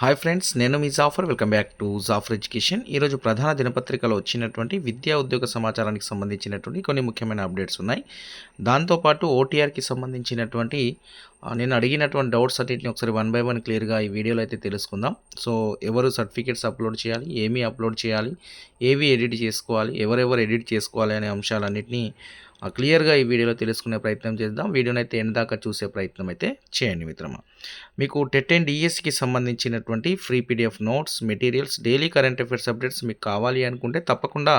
Hi friends నేను మీ Zafar welcome back to Zafar education ఈరోజు ప్రధాన దినపత్రికలో వచ్చినటువంటి విద్యా ఉద్యోగ సమాచారానికి సంబంధించినటువంటి కొన్ని ముఖ్యమైన అప్డేట్స్ ఉన్నాయి. దాంతోపాటు ఓటీఆర్కి సంబంధించినటువంటి నేను అడిగినటువంటి డౌట్స్ అన్నింటిని ఒకసారి వన్ బై వన్ క్లియర్గా ఈ వీడియోలో అయితే తెలుసుకుందాం. సో ఎవరు సర్టిఫికేట్స్ అప్లోడ్ చేయాలి ఏమి అప్లోడ్ చేయాలి ఏవి ఎడిట్ చేసుకోవాలి ఎవరెవరు ఎడిట్ చేసుకోవాలి అనే అంశాలన్నింటినీ క్లియర్గా ఈ వీడియోలో తెలుసుకునే ప్రయత్నం చేద్దాం. వీడియోని అయితే ఎండ్ దాకా చూసే ప్రయత్నం అయితే చేయండి మిత్రమా. మీకు టెట్ అండ్ డిఎస్సికి సంబంధించినటువంటి free PDF notes materials daily current affairs updates మీకు కావాలి అనుకుంటే తప్పకుండా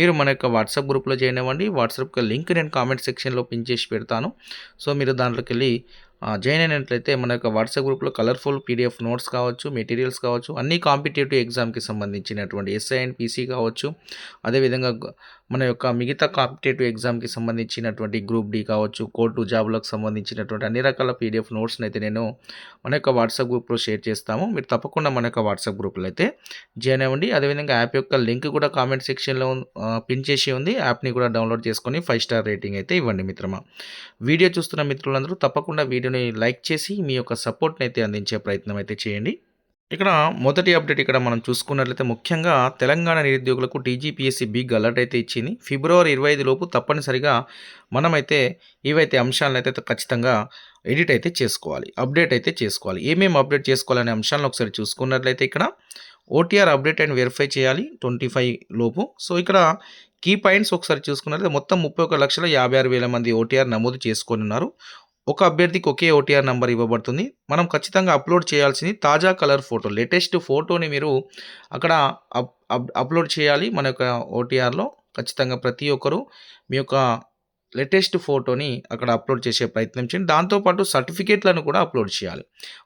మీరు మన యొక్క వాట్సాప్ గ్రూప్లో జాయిన్ అవ్వండి. వాట్సాప్ లింక్ నేను కామెంట్ సెక్షన్లో పిన్ చేసి పెడతాను. సో మీరు దాంట్లోకి వెళ్ళి జాయిన్ అయినట్లయితే మన యొక్క వాట్సాప్ గ్రూప్లో కలర్ఫుల్ పీడిఎఫ్ నోట్స్ కావచ్చు మెటీరియల్స్ కావచ్చు అన్ని కాంపిటేటివ్ ఎగ్జామ్కి సంబంధించినటువంటి ఎస్ఐ అండ్ పీసీ కావచ్చు. అదేవిధంగా మన యొక్క మిగతా కాంపిటేటివ్ ఎగ్జామ్కి సంబంధించినటువంటి గ్రూప్ డి కావచ్చు కోర్టు జాబులకు సంబంధించినటువంటి అన్ని రకాల పీడిఎఫ్ నోట్స్ని అయితే నేను మన యొక్క వాట్సాప్ గ్రూప్లో షేర్ చేస్తాము. మీరు తప్పకుండా మన యొక్క వాట్సాప్ గ్రూప్లో అయితే జాయిన్ అవ్వండి. అదేవిధంగా యాప్ యొక్క లింక్ కూడా కామెంట్ సెక్షన్లో పిన్ చేసి ఉంది. యాప్ని కూడా డౌన్లోడ్ చేసుకొని ఫైవ్ స్టార్ రేటింగ్ అయితే ఇవ్వండి మిత్రమా. వీడియో చూస్తున్న మిత్రులందరూ తప్పకుండా వీడియోని లైక్ చేసి మీ యొక్క సపోర్ట్ని అయితే అందించే ప్రయత్నం అయితే చేయండి. ఇక్కడ మొదటి అప్డేట్ ఇక్కడ మనం చూసుకున్నట్లయితే ముఖ్యంగా తెలంగాణ నిరుద్యోగులకు టీజీపీఎస్సీ బిగ్ అలర్ట్ అయితే ఇచ్చింది. ఫిబ్రవరి ఇరవై ఐదు లోపు తప్పనిసరిగా మనమైతే ఏవైతే అంశాలను అయితే ఖచ్చితంగా ఎడిట్ అయితే చేసుకోవాలి అప్డేట్ అయితే చేసుకోవాలి. ఏమేమి అప్డేట్ చేసుకోవాలనే అంశాలను ఒకసారి చూసుకున్నట్లయితే ఇక్కడ ఓటీఆర్ అప్డేట్ అండ్ వెరిఫై చేయాలి ట్వంటీ ఫైవ్ లోపు. సో ఇక్కడ కీ పాయింట్స్ ఒకసారి చూసుకున్నట్లయితే మొత్తం ముప్పై ఒక లక్షల యాభై ఆరు వేల మంది ఓటీఆర్ నమోదు చేసుకొని ఉన్నారు. ఒక అభ్యర్థికి ఒకే ఓటీఆర్ నెంబర్ ఇవ్వబడుతుంది. మనం ఖచ్చితంగా అప్లోడ్ చేయాల్సింది తాజా కలర్ ఫోటో లేటెస్ట్ ఫోటోని మీరు అక్కడ అప్ అప్- అప్లోడ్ చేయాలి మన యొక్క ఓటీఆర్లో ఖచ్చితంగా ప్రతి ఒక్కరూ మీ యొక్క లేటెస్ట్ ఫోటోని అక్కడ అప్లోడ్ చేసే ప్రయత్నం చేయండి. దాంతోపాటు సర్టిఫికేట్లను కూడా అప్లోడ్ చేయాలి.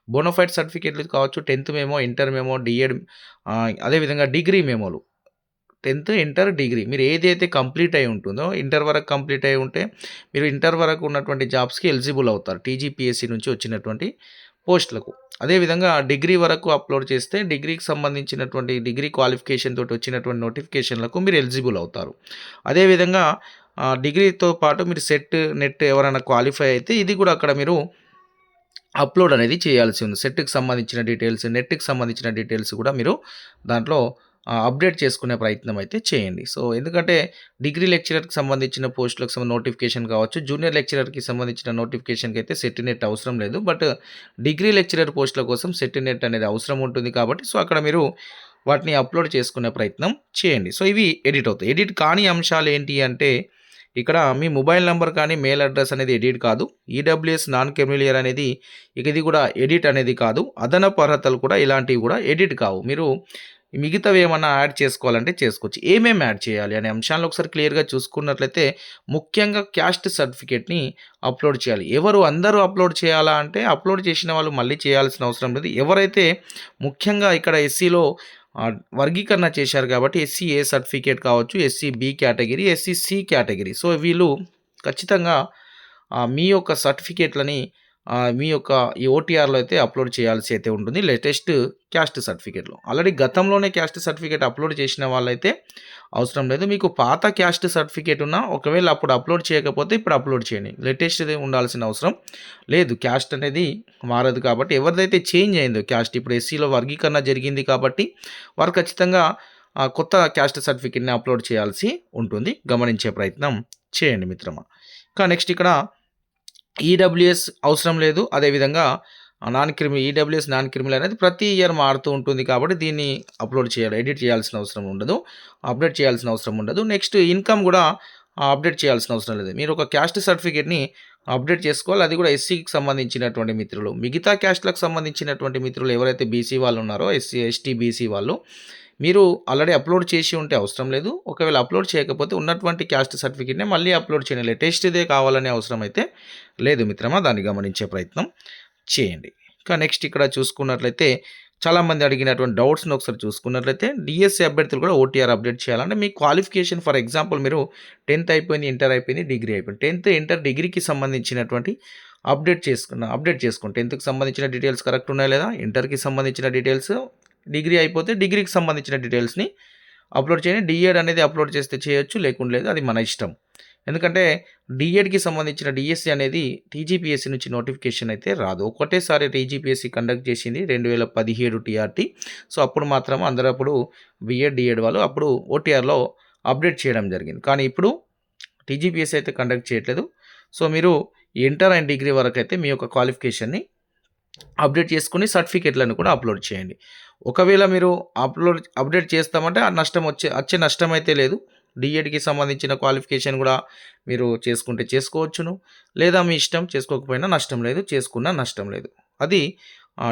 బోనోఫైడ్ సర్టిఫికేట్లు కావచ్చు tenth memo inter memo DEd అదేవిధంగా డిగ్రీ మేమోలు. Tenth inter degree. మీరు ఏదైతే కంప్లీట్ అయి ఉంటుందో ఇంటర్ వరకు కంప్లీట్ అయి ఉంటే మీరు ఇంటర్ వరకు ఉన్నటువంటి జాబ్స్కి ఎలిజిబుల్ అవుతారు. టీజీపీఎస్సీ నుంచి వచ్చినటువంటి పోస్టులకు. అదేవిధంగా డిగ్రీ వరకు అప్లోడ్ చేస్తే డిగ్రీకి సంబంధించినటువంటి డిగ్రీ క్వాలిఫికేషన్ తోటి వచ్చినటువంటి నోటిఫికేషన్లకు మీరు ఎలిజిబుల్ అవుతారు. అదేవిధంగా ఆ, డిగ్రీతో పాటు మీరు సెట్ నెట్ ఎవరైనా క్వాలిఫై అయితే ఇది కూడా అక్కడ మీరు అప్లోడ్ అనేది చేయాల్సి ఉంది. సెట్కి సంబంధించిన డీటెయిల్స్ నెట్కి సంబంధించిన డీటెయిల్స్ కూడా మీరు దాంట్లో అప్డేట్ చేసుకునే ప్రయత్నం అయితే చేయండి. సో ఎందుకంటే డిగ్రీ లెక్చరర్కి సంబంధించిన పోస్టులకు సంబంధించిన నోటిఫికేషన్ కావచ్చు జూనియర్ లెక్చరర్కి సంబంధించిన నోటిఫికేషన్కి అయితే సెట్ నెట్ అవసరం లేదు. బట్ డిగ్రీ లెక్చరర్ పోస్టుల కోసం సెట్ నెట్ అనేది అవసరం ఉంటుంది కాబట్టి సో అక్కడ మీరు వాటిని అప్లోడ్ చేసుకునే ప్రయత్నం చేయండి. సో ఇవి ఎడిట్ అవుతాయి. ఎడిట్ కాని అంశాలు ఏంటి అంటే ఇక్కడ మీ మొబైల్ నెంబర్ కానీ మెయిల్ అడ్రస్ అనేది ఎడిట్ కాదు. ఈడబ్ల్యూఎస్ నాన్ కెమిలియర్ అనేది ఇక ఇది కూడా ఎడిట్ అనేది కాదు. అదనపు అర్హతలు కూడా ఇలాంటివి కూడా ఎడిట్ కావు. మీరు మిగతావి ఏమన్నా యాడ్ చేసుకోవాలంటే చేసుకోవచ్చు. ఏమేమి యాడ్ చేయాలి అనే అంశాలను ఒకసారి క్లియర్గా చూసుకున్నట్లయితే ముఖ్యంగా క్యాస్ట్ సర్టిఫికేట్ని అప్లోడ్ చేయాలి. ఎవరు అందరూ అప్లోడ్ చేయాలా అంటే అప్లోడ్ చేసిన వాళ్ళు మళ్ళీ చేయాల్సిన అవసరం లేదు. ఎవరైతే ముఖ్యంగా ఇక్కడ ఎస్సీలో వర్గీకరణ చేశారు కాబట్టి ఎస్సీ ఏ సర్టిఫికేట్ కావచ్చు SC B category SC C category. So వీళ్ళు ఖచ్చితంగా మీ యొక్క సర్టిఫికేట్లని మీ యొక్క ఈ ఓటీఆర్లో అయితే అప్లోడ్ చేయాల్సి అయితే ఉంటుంది. లేటెస్ట్ క్యాస్ట్ సర్టిఫికేట్లో. ఆల్రెడీ గతంలోనే క్యాస్ట్ సర్టిఫికేట్ అప్లోడ్ చేసిన వాళ్ళైతే అవసరం లేదు. మీకు పాత క్యాస్ట్ సర్టిఫికేట్ ఉన్నా ఒకవేళ అప్పుడు అప్లోడ్ చేయకపోతే ఇప్పుడు అప్లోడ్ చేయండి. లేటెస్ట్ ఉండాల్సిన అవసరం లేదు. క్యాస్ట్ అనేది మారదు కాబట్టి ఎవరిదైతే చేంజ్ అయిందో క్యాస్ట్ ఇప్పుడు ఎస్సీలో వర్గీకరణ జరిగింది కాబట్టి వారు ఖచ్చితంగా కొత్త క్యాస్ట్ సర్టిఫికేట్ని అప్లోడ్ చేయాల్సి ఉంటుంది. గమనించే ప్రయత్నం చేయండి మిత్రమా. ఇంకా నెక్స్ట్ ఇక్కడ ఈడబ్ల్యూఎస్ అవసరం లేదు. అదేవిధంగా నాన్ క్రిమి ఈడబ్ల్యూఎస్ నాన్ క్రిమినల్ అనేది ప్రతి ఇయర్ మారుతూ ఉంటుంది కాబట్టి దీన్ని అప్లోడ్ చేయాలి ఎడిట్ చేయాల్సిన అవసరం ఉండదు అప్డేట్ చేయాల్సిన అవసరం ఉండదు. నెక్స్ట్ ఇన్కమ్ కూడా అప్డేట్ చేయాల్సిన అవసరం లేదు. మీరు ఒక క్యాస్ట్ సర్టిఫికేట్ని అప్డేట్ చేసుకోవాలి. అది కూడా ఎస్సీకి సంబంధించినటువంటి మిత్రులు. మిగతా క్యాస్ట్లకు సంబంధించినటువంటి మిత్రులు ఎవరైతే బీసీ వాళ్ళు ఉన్నారో ఎస్సీ ఎస్టీ బీసీ వాళ్ళు మీరు ఆల్రెడీ అప్లోడ్ చేసి ఉంటే అవసరం లేదు. ఒకవేళ అప్లోడ్ చేయకపోతే ఉన్నటువంటి క్యాస్ట్ సర్టిఫికేట్ని మళ్ళీ అప్లోడ్ చేయండి. లేటెస్ట్దే కావాలనే అవసరం అయితే లేదు మిత్రమా దాన్ని గమనించే ప్రయత్నం చేయండి. ఇంకా నెక్స్ట్ ఇక్కడ చూసుకున్నట్లయితే చాలామంది అడిగినటువంటి డౌట్స్ని ఒకసారి చూసుకున్నట్లయితే డిఎస్సి అభ్యర్థులు కూడా ఓటీఆర్ అప్డేట్ చేయాలంటే మీ క్వాలిఫికేషన్ ఫర్ ఎగ్జాంపుల్ మీరు టెన్త్ అయిపోయింది ఇంటర్ అయిపోయింది డిగ్రీ అయిపోయింది. టెన్త్ ఇంటర్ డిగ్రీకి సంబంధించినటువంటి అప్డేట్ చేసుకున్న అప్డేట్ చేసుకోండి టెన్త్కి సంబంధించిన డీటెయిల్స్ కరెక్ట్ ఉన్నాయా లేదా? ఇంటర్కి సంబంధించిన డీటెయిల్స్ డిగ్రీ అయిపోతే డిగ్రీకి సంబంధించిన డీటెయిల్స్ని అప్లోడ్ చేయండి. డిఎడ్ అనేది అప్లోడ్ చేస్తే చేయొచ్చు లేకుండా లేదు అది మన ఇష్టం. ఎందుకంటే డిఎడ్కి సంబంధించిన డిఎస్సి అనేది టీజీపీఎస్సీ నుంచి నోటిఫికేషన్ అయితే రాదు. ఒకటేసారి టీజీపీఎస్సీ కండక్ట్ చేసింది రెండు వేల పదిహేడు టీఆర్టీ. సో అప్పుడు మాత్రం అందరూ అప్పుడు బిఎడ్ డిఎడ్ వాళ్ళు అప్పుడు ఓటీఆర్లో అప్డేట్ చేయడం జరిగింది. కానీ ఇప్పుడు టీజీపీఎస్సీ అయితే కండక్ట్ చేయట్లేదు. సో మీరు ఇంటర్ అండ్ డిగ్రీ వరకు అయితే మీ యొక్క క్వాలిఫికేషన్ని అప్డేట్ చేసుకుని సర్టిఫికేట్లను కూడా అప్లోడ్ చేయండి. ఒకవేళ మీరు అప్లోడ్ అప్డేట్ చేస్తామంటే ఆ నష్టం వచ్చే వచ్చే నష్టం అయితే లేదు. డిఎడ్కి సంబంధించిన క్వాలిఫికేషన్ కూడా మీరు చేసుకుంటే చేసుకోవచ్చును. లేదా మీ ఇష్టం చేసుకోకపోయినా నష్టం లేదు చేసుకున్నా నష్టం లేదు. అది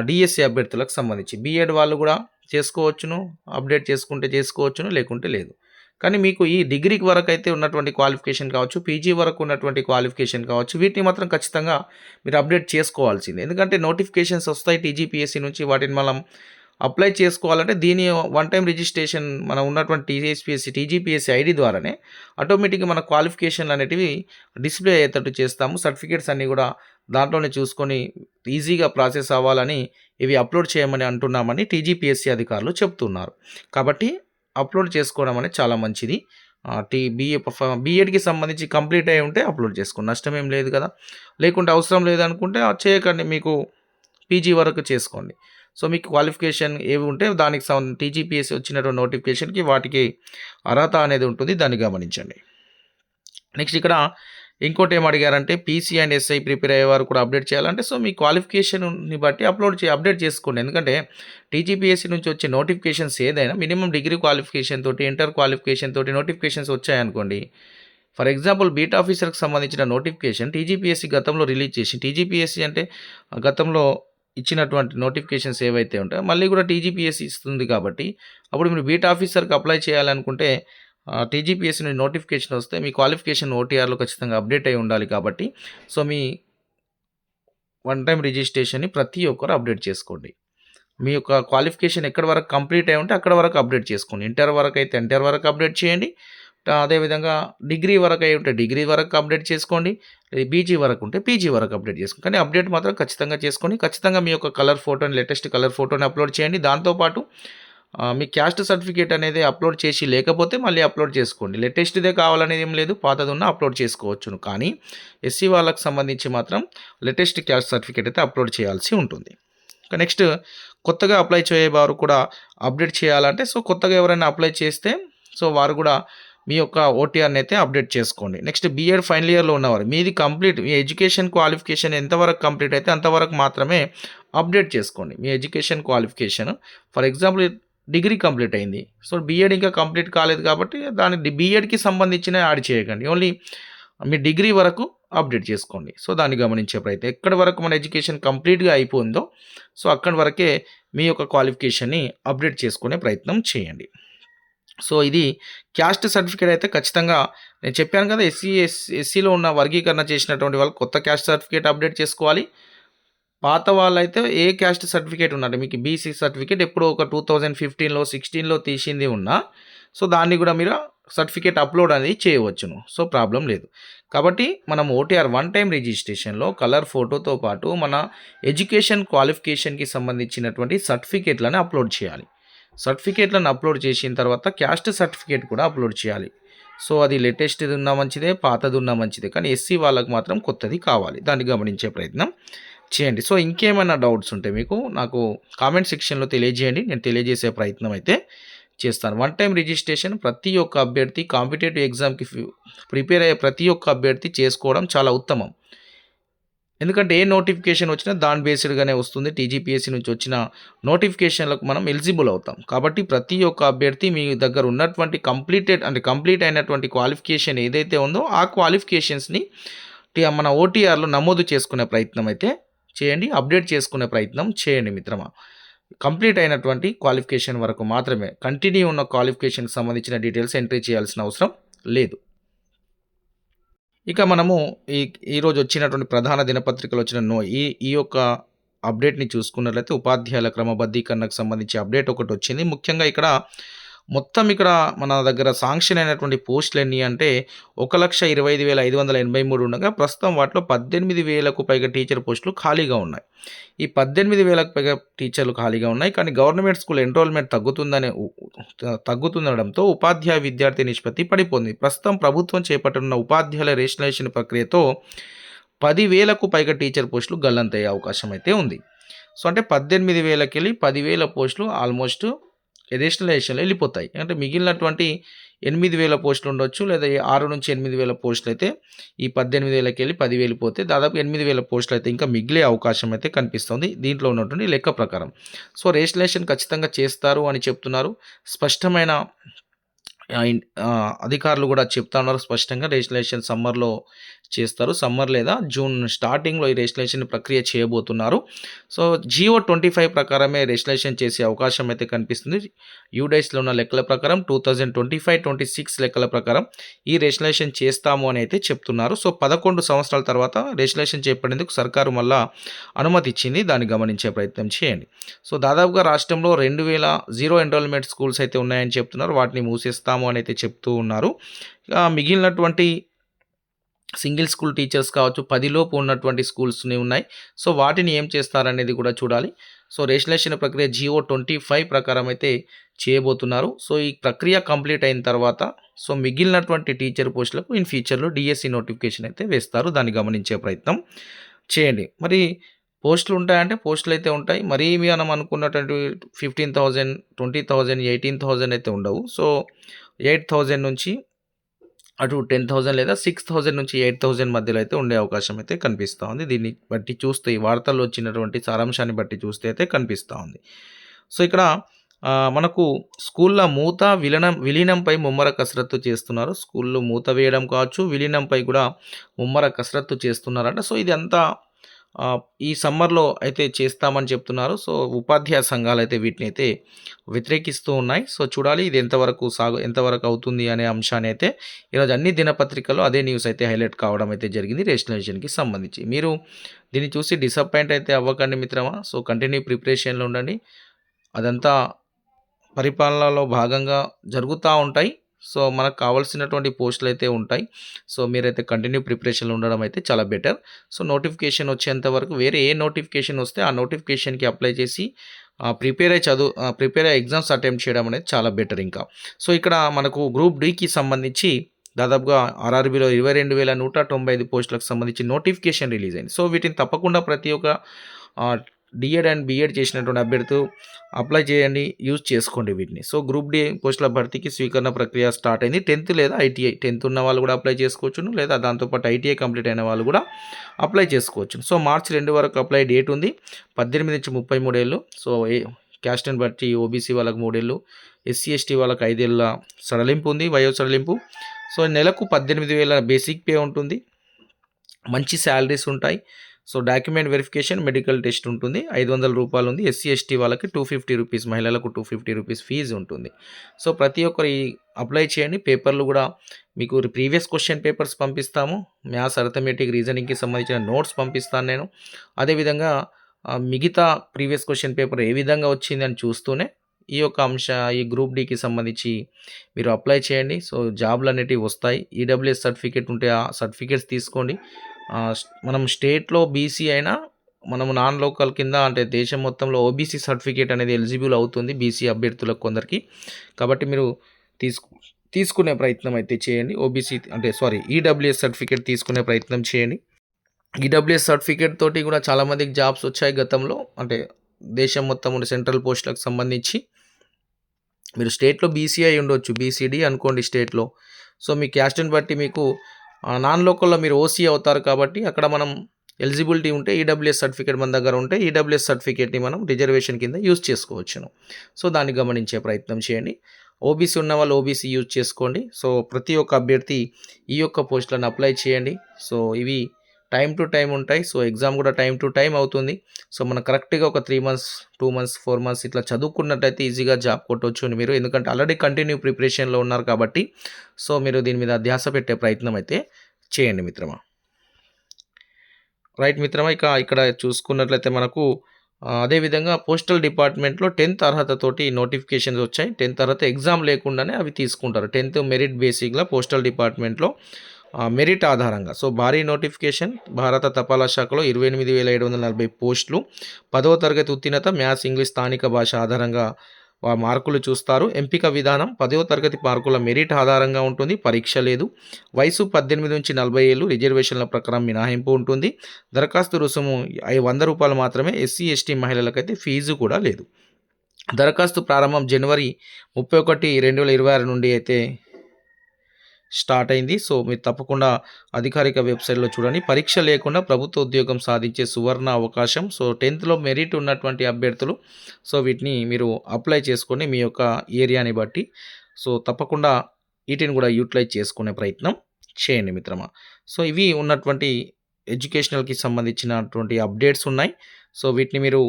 డిఎస్సి అభ్యర్థులకు సంబంధించి. బీఎడ్ వాళ్ళు కూడా చేసుకోవచ్చును అప్డేట్ చేసుకుంటే చేసుకోవచ్చును లేకుంటే లేదు. కానీ మీకు ఈ డిగ్రీకి వరకు అయితే ఉన్నటువంటి క్వాలిఫికేషన్ కావచ్చు పీజీ వరకు ఉన్నటువంటి క్వాలిఫికేషన్ కావచ్చు వీటిని మాత్రం ఖచ్చితంగా మీరు అప్డేట్ చేసుకోవాల్సింది. ఎందుకంటే నోటిఫికేషన్స్ వస్తాయి టీజీపీఎస్సీ నుంచి వాటిని మనం అప్లై చేసుకోవాలంటే దీని వన్ టైం రిజిస్ట్రేషన్ మనం ఉన్నటువంటి టీజీపీఎస్సీ టీజీపీఎస్సీ ఐడి ద్వారానే ఆటోమేటిక్గా మన క్వాలిఫికేషన్లు అనేటివి డిస్ప్లే అయ్యేటట్టు చేస్తాము. సర్టిఫికేట్స్ అన్నీ కూడా దాంట్లోనే చూసుకొని ఈజీగా ప్రాసెస్ అవ్వాలని ఇవి అప్లోడ్ చేయమని అంటున్నామని టీజీపీఎస్సీ అధికారులు చెప్తున్నారు. కాబట్టి అప్లోడ్ చేసుకోవడం అనేది చాలా మంచిది. టీ బీఏ బీఎడ్కి సంబంధించి కంప్లీట్ అయి ఉంటే అప్లోడ్ చేసుకోండి. నష్టం ఏం లేదు కదా. లేకుంటే అవసరం లేదనుకుంటే చేయకండి. మీకు పీజీ వరకు చేసుకోండి. సో మీకు క్వాలిఫికేషన్ ఏవి ఉంటే దానికి సంబంధించి టీజీపీఎస్సీ వచ్చినటువంటి నోటిఫికేషన్కి వాటికి అర్హత అనేది ఉంటుంది. దాన్ని గమనించండి. నెక్స్ట్ ఇక్కడ ఇంకోటి ఏం అడిగారంటే పీసీ అండ్ ఎస్ఐ ప్రిపేర్ అయ్యేవారు కూడా అప్డేట్ చేయాలంటే సో మీ క్వాలిఫికేషన్ని బట్టి అప్లోడ్ చే అప్డేట్ చేసుకోండి. ఎందుకంటే టీజీపీఎస్సీ నుంచి వచ్చే నోటిఫికేషన్స్ ఏదైనా మినిమం డిగ్రీ క్వాలిఫికేషన్ తోటి ఇంటర్ క్వాలిఫికేషన్ తోటి నోటిఫికేషన్స్ వచ్చాయనుకోండి. ఫర్ ఎగ్జాంపుల్ బీట్ ఆఫీసర్కి సంబంధించిన నోటిఫికేషన్ టీజీపీఎస్సీ గతంలో రిలీజ్ చేసి టీజీపీఎస్సీ అంటే గతంలో ఇచ్చినటువంటి నోటిఫికేషన్స్ ఏవైతే ఉంటాయో మళ్ళీ కూడా టీజీపీఎస్ ఇస్తుంది కాబట్టి అప్పుడు మీరు బీట్ ఆఫీసర్కి అప్లై చేయాలనుకుంటే టీజీపీఎస్ నుండి నోటిఫికేషన్ వస్తే మీ క్వాలిఫికేషన్ ఓటీఆర్లో ఖచ్చితంగా అప్డేట్ అయి ఉండాలి కాబట్టి సో మీ వన్ టైం రిజిస్ట్రేషన్ని ప్రతి ఒక్కరు అప్డేట్ చేసుకోండి. మీ యొక్క క్వాలిఫికేషన్ ఎక్కడి వరకు కంప్లీట్ అయి ఉంటే అక్కడ వరకు అప్డేట్ చేసుకోండి. ఇంటర్ వరకు అయితే ఇంటర్ వరకు అప్డేట్ చేయండి. అదేవిధంగా డిగ్రీ వరకు అయి ఉంటే డిగ్రీ వరకు అప్డేట్ చేసుకోండి. పీజీ వరకు ఉంటే పీజీ వరకు అప్డేట్ చేసుకోండి. కానీ అప్డేట్ మాత్రం ఖచ్చితంగా చేసుకోండి ఖచ్చితంగా మీ యొక్క కలర్ ఫోటోని లేటెస్ట్ కలర్ ఫోటోని అప్లోడ్ చేయండి. దాంతోపాటు మీ క్యాస్ట్ సర్టిఫికేట్ అనేది అప్లోడ్ చేసి లేకపోతే మళ్ళీ అప్లోడ్ చేసుకోండి. లేటెస్ట్దే కావాలనేది ఏం లేదు. పాతది ఉన్న అప్లోడ్ చేసుకోవచ్చును. కానీ ఎస్సీ వాళ్ళకి సంబంధించి మాత్రం లేటెస్ట్ క్యాస్ట్ సర్టిఫికేట్ అయితే అప్లోడ్ చేయాల్సి ఉంటుంది. ఇంకా నెక్స్ట్ కొత్తగా అప్లై చేయవారు కూడా అప్డేట్ చేయాలంటే సో కొత్తగా ఎవరైనా అప్లై చేస్తే సో వారు కూడా మీ యొక్క ఓటీఆర్ని అయితే అప్డేట్ చేసుకోండి. నెక్స్ట్ బీఎడ్ ఫైనల్ ఇయర్లో ఉన్నవారు మీది కంప్లీట్ మీ ఎడ్యుకేషన్ క్వాలిఫికేషన్ ఎంతవరకు కంప్లీట్ అయితే అంతవరకు మాత్రమే అప్డేట్ చేసుకోండి. మీ education qualification for example degree complete అయింది. సో బీఎడ్ ఇంకా కంప్లీట్ కాలేదు కాబట్టి దాని బీఎడ్కి సంబంధించిన యాడ్ చేయకండి. ఓన్లీ మీ డిగ్రీ వరకు అప్డేట్ చేసుకోండి. సో దాన్ని గమనించే ప్రయత్నం. ఎక్కడి వరకు మన ఎడ్యుకేషన్ కంప్లీట్గా అయిపోయిందో సో అక్కడి వరకే మీ యొక్క క్వాలిఫికేషన్ని అప్డేట్ చేసుకునే ప్రయత్నం చేయండి. సో ఇది క్యాస్ట్ సర్టిఫికేట్ అయితే ఖచ్చితంగా నేను చెప్పాను కదా ఎస్సీ ఎస్ ఎస్సీలో ఉన్న వర్గీకరణ చేసినటువంటి వాళ్ళు కొత్త క్యాస్ట్ సర్టిఫికేట్ అప్డేట్ చేసుకోవాలి. పాత వాళ్ళైతే ఏ క్యాస్ట్ సర్టిఫికేట్ ఉన్నట్టు మీకు బీసీ సర్టిఫికేట్ ఎప్పుడో ఒక టూ థౌజండ్ ఫిఫ్టీన్లో సిక్స్టీన్లో తీసింది ఉన్నా సో దాన్ని కూడా మీరు సర్టిఫికేట్ అప్లోడ్ అనేది చేయవచ్చును. సో ప్రాబ్లం లేదు. కాబట్టి మనం ఓటీఆర్ వన్ టైం రిజిస్ట్రేషన్లో కలర్ ఫోటోతో పాటు మన ఎడ్యుకేషన్ క్వాలిఫికేషన్కి సంబంధించినటువంటి సర్టిఫికేట్లను అప్లోడ్ చేయాలి. సర్టిఫికేట్లను అప్లోడ్ చేసిన తర్వాత క్యాస్ట్ సర్టిఫికేట్ కూడా అప్లోడ్ చేయాలి. సో అది లేటెస్ట్ది ఉన్నా మంచిదే పాతది ఉన్నా మంచిదే. కానీ ఎస్సీ వాళ్ళకు మాత్రం కొత్తది కావాలి. దాన్ని గమనించే ప్రయత్నం చేయండి. సో ఇంకేమైనా డౌట్స్ ఉంటే మీకు నాకు కామెంట్ సెక్షన్లో తెలియజేయండి. నేను తెలియజేసే ప్రయత్నం అయితే చేస్తాను. వన్ టైం రిజిస్ట్రేషన్ ప్రతి ఒక్క అభ్యర్థి కాంపిటేటివ్ ఎగ్జామ్కి ప్రిపేర్ అయ్యే ప్రతి ఒక్క అభ్యర్థి చేసుకోవడం చాలా ఉత్తమం. ఎందుకంటే ఏ నోటిఫికేషన్ వచ్చినా దాని బేస్డ్గానే వస్తుంది. టీజీపీఎస్సీ నుంచి వచ్చిన నోటిఫికేషన్లకు మనం ఎలిజిబుల్ అవుతాం. కాబట్టి ప్రతి ఒక్క అభ్యర్థి మీ దగ్గర ఉన్నటువంటి కంప్లీటెడ్ అంటే కంప్లీట్ అయినటువంటి క్వాలిఫికేషన్ ఏదైతే ఉందో ఆ క్వాలిఫికేషన్స్ని మన ఓటీఆర్లో నమోదు చేసుకునే ప్రయత్నం అయితే చేయండి. అప్డేట్ చేసుకునే ప్రయత్నం చేయండి మిత్రమా. కంప్లీట్ అయినటువంటి క్వాలిఫికేషన్ వరకు మాత్రమే. కంటిన్యూ ఉన్న క్వాలిఫికేషన్కి సంబంధించిన డీటెయిల్స్ ఎంట్రీ చేయాల్సిన అవసరం లేదు. ఇక మనము ఈ ఈరోజు వచ్చినటువంటి ప్రధాన దినపత్రికలు వచ్చిన నో ఈ ఈ యొక్క అప్డేట్ని చూసుకున్నట్లయితే ఉపాధ్యాయుల క్రమబద్ధీకరణకు సంబంధించి అప్డేట్ ఒకటి వచ్చింది. ముఖ్యంగా ఇక్కడ మొత్తం ఇక్కడ మన దగ్గర శాంక్షన్ అయినటువంటి పోస్టులు ఎన్ని అంటే ఒక లక్ష ఇరవై ఐదు వేల ఐదు వందల ఎనభై మూడు ఉండగా ప్రస్తుతం వాటిలో పద్దెనిమిది వేలకు పైగా టీచర్ పోస్టులు ఖాళీగా ఉన్నాయి. ఈ పద్దెనిమిది వేలకు పైగా టీచర్లు ఖాళీగా ఉన్నాయి కానీ గవర్నమెంట్ స్కూల్ ఎన్రోల్మెంట్ తగ్గుతుందనే తగ్గుతుండడంతో ఉపాధ్యాయ విద్యార్థి నిష్పత్తి పడిపోయింది. ప్రస్తుతం ప్రభుత్వం చేపట్టనున్న ఉపాధ్యాయుల రేషనలైజేషన్ ప్రక్రియతో పదివేలకు పైగా టీచర్ పోస్టులు గల్లంతయ్యే అవకాశం అయితే ఉంది. సో అంటే పద్దెనిమిది వేలకి వెళ్ళి పదివేల పోస్టులు ఆల్మోస్ట్ రేషనలైజేషన్లో వెళ్ళిపోతాయి. అంటే మిగిలినటువంటి ఎనిమిది వేల పోస్టులు ఉండొచ్చు లేదా ఆరు నుంచి ఎనిమిది వేల పోస్టులు అయితే ఈ పద్దెనిమిది వేలకి వెళ్ళి పదివేలు పోతే దాదాపు ఎనిమిది వేల పోస్టులు అయితే ఇంకా మిగిలే అవకాశం అయితే కనిపిస్తుంది దీంట్లో ఉన్నటువంటి లెక్క ప్రకారం. సో రేషనలేషన్ ఖచ్చితంగా చేస్తారు అని చెప్తున్నారు. స్పష్టమైన అధికారులు కూడా చెప్తా ఉన్నారు స్పష్టంగా రిజిస్ట్రేషన్ సమ్మర్లో చేస్తారు. సమ్మర్ లేదా జూన్ స్టార్టింగ్లో ఈ రిజిస్ట్రేషన్ ప్రక్రియ చేయబోతున్నారు. సో జియో ట్వంటీ ఫైవ్ ప్రకారమే రిజిస్ట్రేషన్ చేసే అవకాశం అయితే కనిపిస్తుంది. యూడైస్లో ఉన్న లెక్కల ప్రకారం two thousand twenty five twenty six లెక్కల ప్రకారం ఈ రిజిస్ట్రేషన్ చేస్తాము అని అయితే చెప్తున్నారు. సో పదకొండు సంవత్సరాల తర్వాత రిజిస్ట్రేషన్ చేపడేందుకు సర్కారు మళ్ళా అనుమతి ఇచ్చింది. దాన్ని గమనించే ప్రయత్నం చేయండి. సో దాదాపుగా రాష్ట్రంలో రెండు వేల జీరో ఎన్రోల్మెంట్ స్కూల్స్ అయితే ఉన్నాయని చెప్తున్నారు. వాటిని మూసేస్తాము అని అయితే చెప్తూ ఉన్నారు. మిగిలినటువంటి సింగిల్ స్కూల్ టీచర్స్ కావచ్చు పదిలోపు ఉన్నటువంటి స్కూల్స్ని ఉన్నాయి. సో వాటిని ఏం చేస్తారనేది కూడా చూడాలి. సో రేషనలైజేషన్ ప్రక్రియ జియో ట్వంటీ ఫైవ్ ప్రకారం అయితే చేయబోతున్నారు. సో ఈ ప్రక్రియ కంప్లీట్ అయిన తర్వాత సో మిగిలినటువంటి టీచర్ పోస్టులకు ఇన్ ఫ్యూచర్లో డిఎస్సి నోటిఫికేషన్ అయితే వేస్తారు. దాన్ని గమనించే ప్రయత్నం చేయండి. మరి పోస్టులు ఉంటాయంటే పోస్టులు అయితే ఉంటాయి. మరీ మనం అనుకున్నటువంటి fifteen thousand twenty thousand eighteen thousand అయితే ఉండవు. సో ఎయిట్ థౌజండ్ నుంచి అటు టెన్ థౌజండ్ లేదా సిక్స్ థౌజండ్ నుంచి ఎయిట్ థౌజండ్ మధ్యలో అయితే ఉండే అవకాశం అయితే కనిపిస్తూ ఉంది. దీన్ని బట్టి చూస్తే ఈ వార్తల్లో వచ్చినటువంటి సారాంశాన్ని బట్టి చూస్తే అయితే కనిపిస్తూ ఉంది. సో ఇక్కడ మనకు స్కూళ్ళ మూత విలీనం విలీనంపై ముమ్మర కసరత్తు చేస్తున్నారు. స్కూల్లో మూత వేయడం కావచ్చు విలీనంపై కూడా ముమ్మర కసరత్తు చేస్తున్నారట. సో ఇది అంతా ఈ సమ్మర్లో అయితే చేస్తామని చెప్తున్నారు. సో ఉపాధ్యాయ సంఘాలు అయితే వీటిని అయితే వ్యతిరేకిస్తూ ఉన్నాయి. సో చూడాలి ఇది ఎంతవరకు సాగు ఎంతవరకు అవుతుంది అనే అంశాన్ని అయితే ఈరోజు అన్ని దినపత్రికల్లో అదే న్యూస్ అయితే హైలైట్ కావడం అయితే జరిగింది రేషనలైజేషన్కి సంబంధించి. మీరు దీన్ని చూసి డిసప్పాయింట్ అయితే అవ్వకండి మిత్రమా? సో కంటిన్యూ ప్రిపరేషన్లో ఉండండి. అదంతా పరిపాలనలో భాగంగా జరుగుతూ ఉంటాయి. సో మనకు కావాల్సినటువంటి పోస్టులు అయితే ఉంటాయి. సో మీరైతే కంటిన్యూ ప్రిపరేషన్లో ఉండడం అయితే చాలా బెటర్. సో నోటిఫికేషన్ వచ్చేంత వరకు వేరే ఏ నోటిఫికేషన్ వస్తే ఆ నోటిఫికేషన్కి అప్లై చేసి ప్రిపేర్ అయ్యి చదువు ప్రిపేర్ అయ్యి ఎగ్జామ్స్ అటెంప్ట్ చేయడం అనేది చాలా బెటర్ ఇంకా. సో ఇక్కడ మనకు గ్రూప్ డికి సంబంధించి దాదాపుగా ఆర్ఆర్బీలో ఇరవై రెండు వేల నూట తొంభై ఐదు పోస్టులకు సంబంధించి నోటిఫికేషన్ రిలీజ్ అయింది. సో వీటిని తప్పకుండా ప్రతి ఒక్క డిఎడ్ అండ్ బిఎడ్ చేసినటువంటి అభ్యర్థులు అప్లై చేయండి యూజ్ చేసుకోండి వీటిని. సో గ్రూప్ డి పోస్టుల భర్తీకి స్వీకరణ ప్రక్రియ స్టార్ట్ అయింది. టెన్త్ లేదా ఐటీఐ టెన్త్ ఉన్న వాళ్ళు కూడా అప్లై చేసుకోవచ్చును లేదా దాంతోపాటు ఐటీఐ కంప్లీట్ అయిన వాళ్ళు కూడా అప్లై చేసుకోవచ్చు సో మార్చి రెండు వరకు అప్లై డేట్ ఉంది పద్దెనిమిది నుంచి ముప్పై మూడేళ్ళు సో ఏ క్యాస్ట్ని బట్టి ఓబీసీ వాళ్ళకి మూడేళ్ళు ఎస్సీ ఎస్టీ వాళ్ళకి ఐదేళ్ళ సడలింపు ఉంది వయో సడలింపు. సో నెలకు పద్దెనిమిది వేల బేసిక్ పే ఉంటుంది. మంచి శాలరీస్ ఉంటాయి. So document verification medical test ఉంటుంది. ఐదు వందల రూపాయలు ఉంది. ఎస్సీ ఎస్టీ వాళ్ళకి టూ ఫిఫ్టీ రూపీస్ మహిళలకు టూ ఫిఫ్టీ రూపీస్ ఫీజు ఉంటుంది. సో ప్రతి ఒక్కరు ఈ అప్లై చేయండి. పేపర్లు కూడా మీకు ప్రీవియస్ క్వశ్చన్ పేపర్స్ పంపిస్తాము. మ్యాథ్స్ అర్థమెటిక్ రీజనింగ్కి సంబంధించిన నోట్స్ పంపిస్తాను నేను. అదేవిధంగా మిగతా ప్రీవియస్ క్వశ్చన్ పేపర్ ఏ విధంగా వచ్చింది అని చూస్తూనే ఈ యొక్క అంశ ఈ గ్రూప్ డికి సంబంధించి మీరు అప్లై చేయండి. సో జాబ్లు అనేటివి వస్తాయి. ఈడబ్ల్యూఎస్ సర్టిఫికేట్ ఉంటే ఆ సర్టిఫికేట్స్ తీసుకోండి. మనం స్టేట్లో బీసీ అయినా మనం నాన్ లోకల్ కింద అంటే దేశం మొత్తంలో ఓబీసీ సర్టిఫికేట్ అనేది ఎలిజిబుల్ అవుతుంది బీసీ అభ్యర్థులకు కొందరికి. కాబట్టి మీరు తీసుకు తీసుకునే ప్రయత్నం అయితే చేయండి. ఓబీసీ అంటే సారీ ఈడబ్ల్యూఎస్ సర్టిఫికేట్ తీసుకునే ప్రయత్నం చేయండి. ఈడబ్ల్యూఎస్ సర్టిఫికేట్ తోటి కూడా చాలామందికి జాబ్స్ వచ్చాయి గతంలో. అంటే దేశం మొత్తం ఉన్న సెంట్రల్ పోస్టులకు సంబంధించి. మీరు స్టేట్లో బీసీఐ ఉండొచ్చు. బీసీడీ అనుకోండి స్టేట్లో. సో మీ క్యాస్ట్ని బట్టి మీకు నాన్ లోకల్లో మీరు ఓసీ అవుతారు కాబట్టి అక్కడ మనం ఎలిజిబిలిటీ ఉంటే ఈడబ్ల్యూఎస్ సర్టిఫికేట్ మన దగ్గర ఉంటే ఈడబ్ల్యూఎస్ సర్టిఫికేట్ని మనం రిజర్వేషన్ కింద యూజ్ చేసుకోవచ్చును. సో దాన్ని గమనించే ప్రయత్నం చేయండి. ఓబీసీ ఉన్న వాళ్ళు ఓబీసీ యూజ్ చేసుకోండి. సో ప్రతి ఒక్క అభ్యర్థి ఈ యొక్క పోస్టులను అప్లై చేయండి. సో ఇవి టైం టు టైం ఉంటాయి. సో ఎగ్జామ్ కూడా టైం టు టైం అవుతుంది. సో మనం కరెక్ట్గా ఒక three months two months four months ఇట్లా చదువుకున్నట్టయితే ఈజీగా జాబ్ కొట్టవచ్చు అని మీరు. ఎందుకంటే ఆల్రెడీ కంటిన్యూ ప్రిపరేషన్లో ఉన్నారు కాబట్టి సో మీరు దీని మీద ధ్యాస పెట్టే ప్రయత్నం అయితే చేయండి మిత్రమా. రైట్ మిత్రమా ఇక ఇక్కడ చూసుకున్నట్లయితే మనకు అదేవిధంగా పోస్టల్ డిపార్ట్మెంట్లో టెన్త్ అర్హతతోటి నోటిఫికేషన్స్ వచ్చాయి. టెన్త్ అర్హత ఎగ్జామ్ లేకుండానే అవి తీసుకుంటారు. టెన్త్ మెరిట్ బేసిక్గా పోస్టల్ డిపార్ట్మెంట్లో మెరిట్ ఆధారంగా. సో భారీ నోటిఫికేషన్ భారత తపాలా శాఖలో ఇరవై ఎనిమిది వేల ఏడు వందల నలభై పోస్టులు. పదవ తరగతి ఉత్తీర్ణత మ్యాథ్స్ ఇంగ్లీష్ స్థానిక భాష ఆధారంగా మార్కులు చూస్తారు. ఎంపిక విధానం పదవ తరగతి మార్కుల మెరిట్ ఆధారంగా ఉంటుంది. పరీక్ష లేదు. వయసు పద్దెనిమిది నుంచి నలభై ఏళ్ళు. రిజర్వేషన్ల ప్రకారం మినహాయింపు ఉంటుంది. దరఖాస్తు రుసుము వంద రూపాయలు మాత్రమే. ఎస్సీ ఎస్టీ మహిళలకైతే ఫీజు కూడా లేదు. దరఖాస్తు ప్రారంభం జనవరి ముప్పై ఒకటి రెండు వేల ఇరవై ఆరు నుండి అయితే స్టార్ట్ అయింది. సో మీరు తప్పకుండా అధికారిక వెబ్సైట్లో చూడండి. పరీక్ష లేకుండా ప్రభుత్వ ఉద్యోగం సాధించే సువర్ణ అవకాశం. సో టెన్త్లో మెరిట్ ఉన్నటువంటి అభ్యర్థులు సో వీటిని మీరు అప్లై చేసుకొని మీ యొక్క ఏరియాని బట్టి సో తప్పకుండా వీటిని కూడా యూటిలైజ్ చేసుకునే ప్రయత్నం చేయండి మిత్రమా. సో ఇవి ఉన్నటువంటి ఎడ్యుకేషనల్కి సంబంధించినటువంటి అప్డేట్స్ ఉన్నాయి. సో వీటిని మీరు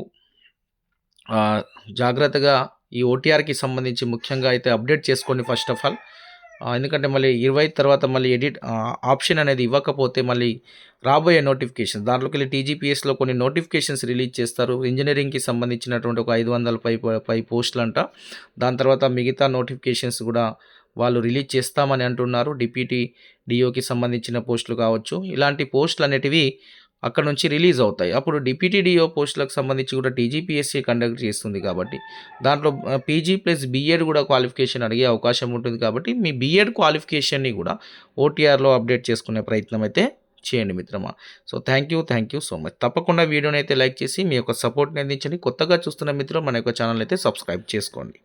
జాగ్రత్తగా ఈ ఓటీఆర్కి సంబంధించి ముఖ్యంగా అయితే అప్డేట్ చేసుకోండి ఫస్ట్ ఆఫ్ ఆల్. ఎందుకంటే మళ్ళీ ఇరవై తర్వాత మళ్ళీ ఎడిట్ ఆప్షన్ అనేది ఇవ్వకపోతే మళ్ళీ రాబోయే నోటిఫికేషన్ దాంట్లోకి వెళ్ళి టీజీపీఎస్లో కొన్ని నోటిఫికేషన్స్ రిలీజ్ చేస్తారు. ఇంజనీరింగ్కి సంబంధించినటువంటి ఒక ఐదు వందల పై పై పోస్టులు అంట దాని తర్వాత మిగతా నోటిఫికేషన్స్ కూడా వాళ్ళు రిలీజ్ చేస్తామని అంటున్నారు. డిప్యూటీ డిఓకి సంబంధించిన పోస్టులు కావచ్చు. ఇలాంటి పోస్టులు అనేటివి అక్కడ నుంచి రిలీజ్ అవుతాయి. అప్పుడు డిప్యూటీడిఓ పోస్టులకు సంబంధించి కూడా టీజీపీఎస్సీ కండక్ట్ చేస్తుంది కాబట్టి దాంట్లో పీజీ ప్లస్ బీఎడ్ కూడా క్వాలిఫికేషన్ అడిగే అవకాశం ఉంటుంది కాబట్టి మీ బీఎడ్ క్వాలిఫికేషన్ని కూడా ఓటీఆర్లో అప్డేట్ చేసుకునే ప్రయత్నం అయితే చేయండి మిత్రమా. So thank you thank you so much తప్పకుండా వీడియోని అయితే లైక్ చేసి మీ యొక్క సపోర్ట్ని అందించండి. కొత్తగా చూస్తున్న మిత్రులు మన యొక్క ఛానల్ అయితే సబ్స్క్రైబ్ చేసుకోండి.